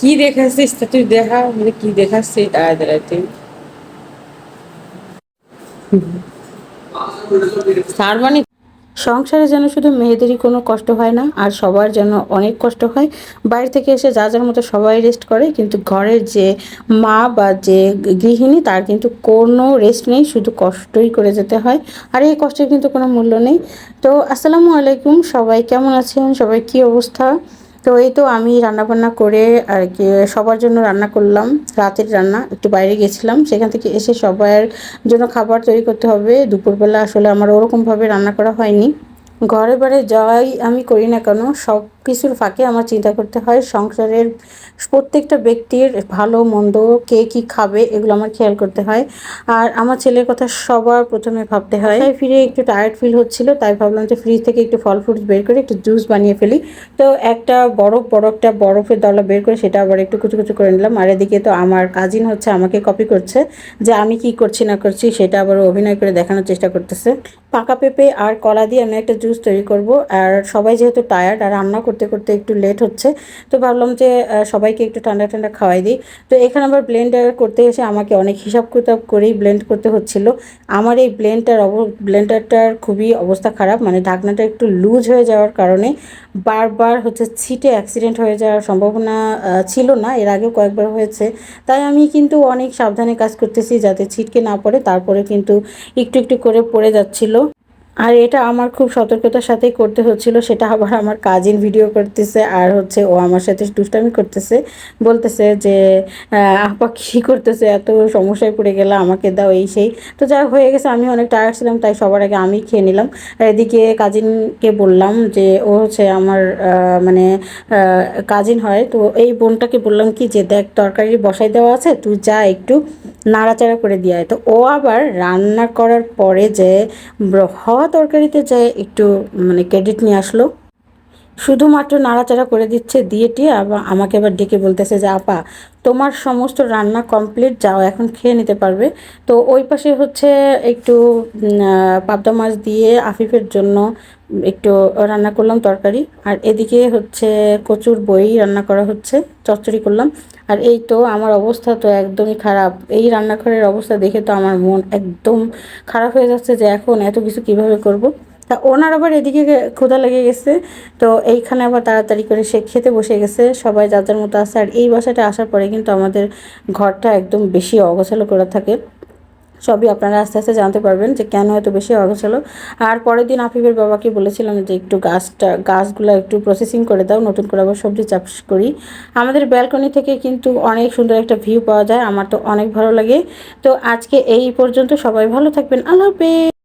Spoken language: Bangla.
কি দেখাচ্ছিস তা তুই দেখা মানে কি দেখাচ্ছিস? দাঁড়ায় দাঁড়ায় তুই। সার মানে সংসারে যেন শুধু মেয়েদেরই কোনো কষ্ট হয় না, আর সবার যেন অনেক কষ্ট হয়। বাইরে থেকে এসে যা যার মতো সবাই রেস্ট করে, কিন্তু ঘরের যে মা বা যে গৃহিণী, তার কিন্তু কোনো রেস্ট নেই, শুধু কষ্টই করে যেতে হয়। আর এই কষ্টের কিন্তু কোনো মূল্য নেই। তো আসসালামু আলাইকুম, সবাই কেমন আছেন? সবাই কি অবস্থা? তো এই তো আমি রান্নাবান্না করে আর কি, সবার জন্য রান্না করলাম, রাতের রান্না, একটু বাইরে গেছিলাম, সেখান থেকে এসে সবার জন্য খাবার তৈরি করতে হবে, দুপুরবেলা আসলে আমার ওরকমভাবে রান্না করা হয়নি। ঘরে বাড়ি যাওয়াই আমি করি না কেন, সব কিছুর ফাঁকে আমার চিন্তা করতে হয়। সংসারের প্রত্যেকটা ব্যক্তির ভালো, মন্দ, কে কি খাবে এগুলো আমার খেয়াল করতে হয়। আর আমার ছেলের কথা সবার প্রথমে ভাবতে হয়। তাই ফিরে একটু টায়ার্ড ফিল হচ্ছিল, তাই ভাবলাম যে ফ্রিজ থেকে একটু ফল ফ্রুটস বের করে একটু জুস বানিয়ে ফেলি। তো একটা বরফ, বরফটা বরফের দলা বের করে সেটা আবার একটু কুচু কুচু করে নিলাম। আর এদিকে তো আমার কাজিন হচ্ছে, আমাকে কপি করছে যে আমি কি করছি না করছি সেটা আবার অভিনয় করে দেখানোর চেষ্টা করতেছে। পাকা পেঁপে আর কলা দিয়ে আমি একটা জুস তৈরি করব। আর সবাই যেহেতু টায়ার্ড আর রান্না করতে করতে একটু লেট হচ্ছে। তো ভাবলাম যে সবাইকে একটু ঠান্ডা ঠান্ডা খাওয়াই দিই। তো এখানে আবার ব্লেন্ডার করতে এসে আমাকে অনেক হিসাব কিতাব করেই ব্লেন্ড করতে হচ্ছিল। আমার এই ব্লেন্ডটার অব ব্লেন্ডারটার খুবই অবস্থা খারাপ। মানে ঢাকনাটা একটু লুজ হয়ে যাওয়ার কারণে বারবার হচ্ছে ছিটে অ্যাক্সিডেন্ট হয়ে যাওয়ার সম্ভাবনা ছিল না। এর আগেও কয়েকবার হয়েছে। তাই আমি কিন্তু অনেক সাবধানে কাজ করতেছি যাতে ছিটকে না পড়ে। তারপরে কিন্তু একটু একটু করে পড়ে যাচ্ছিল। আর এটা আমার খুব সতর্কতার সাথেই করতে হচ্ছিল, সেটা আবার আমার কাজিন ভিডিও করতেছে আর হচ্ছে ও আমার সাথে দুষ্টামি করতেছে, বলতেছে যে আপা কী করতেছে, এত সমস্যায় পড়ে গেলে, আমাকে দাও এই সেই। তো যা হয়ে গেছে, আমি অনেক টায়ার্ড ছিলাম, তাই সবার আগে আমি খেয়ে নিলাম। এদিকে কাজিনকে বললাম যে, ও হচ্ছে আমার মানে কাজিন হয়, তো এই বোনটাকে বললাম কি যে, দেখ তরকারি বসাই দেওয়া আছে, তুই যা একটু নাড়াচাড়া করে দিয়ে তো ও আবার রান্না করার পরে যে হওয়া তরকারিতে যে একটু মানে ক্রেডিট নিয়ে আসলো। শুধুমাত্র নাড়াচাড়া করে দিচ্ছে দিয়ে টিয়ে, আবার আমাকে এবার ডেকে বলতেছে যে, আপা, তোমার সমস্ত রান্না কমপ্লিট যাও, এখন খেয়ে নিতে পারবে। তো ওই পাশে হচ্ছে একটু পাবদা মাছ দিয়ে আফিফের জন্য একটু রান্না করলাম তরকারি। আর এদিকে হচ্ছে কচুর বই রান্না করা হচ্ছে, চচ্চড়ি করলাম। আর এই তো আমার অবস্থা তো একদমই খারাপ। এই রান্নাঘরের অবস্থা দেখে তো আমার মন একদম খারাপ হয়ে যাচ্ছে যে এখন এত কিছু কীভাবে করব। তা ওনার আবার এদিকে ক্ষুধা লেগে গেছে, তো এইখানে আবার তাড়াতাড়ি করে সে খেতে বসে গেছে, সবাই যার মতো আসে আর এই বাসাটা আসার পরে কিন্তু আমাদের ঘরটা একদম বেশি অগোছালো করে থাকে। সবই আপনারা আস্তে আস্তে জানতে পারবেন যে কেন এত বেশি অগোছালো। আর পরের দিন আফিফের বাবাকে বলেছিলাম যে একটু গাছটা, গাছগুলো একটু প্রসেসিং করে দাও, নতুন করে আবার সবজি চাষ করি। আমাদের ব্যালকনি থেকে কিন্তু অনেক সুন্দর একটা ভিউ পাওয়া যায়, আমার তো অনেক ভালো লাগে। তো আজকে এই পর্যন্ত সবাই ভালো থাকবেন। আল্লাহ হাফেজ।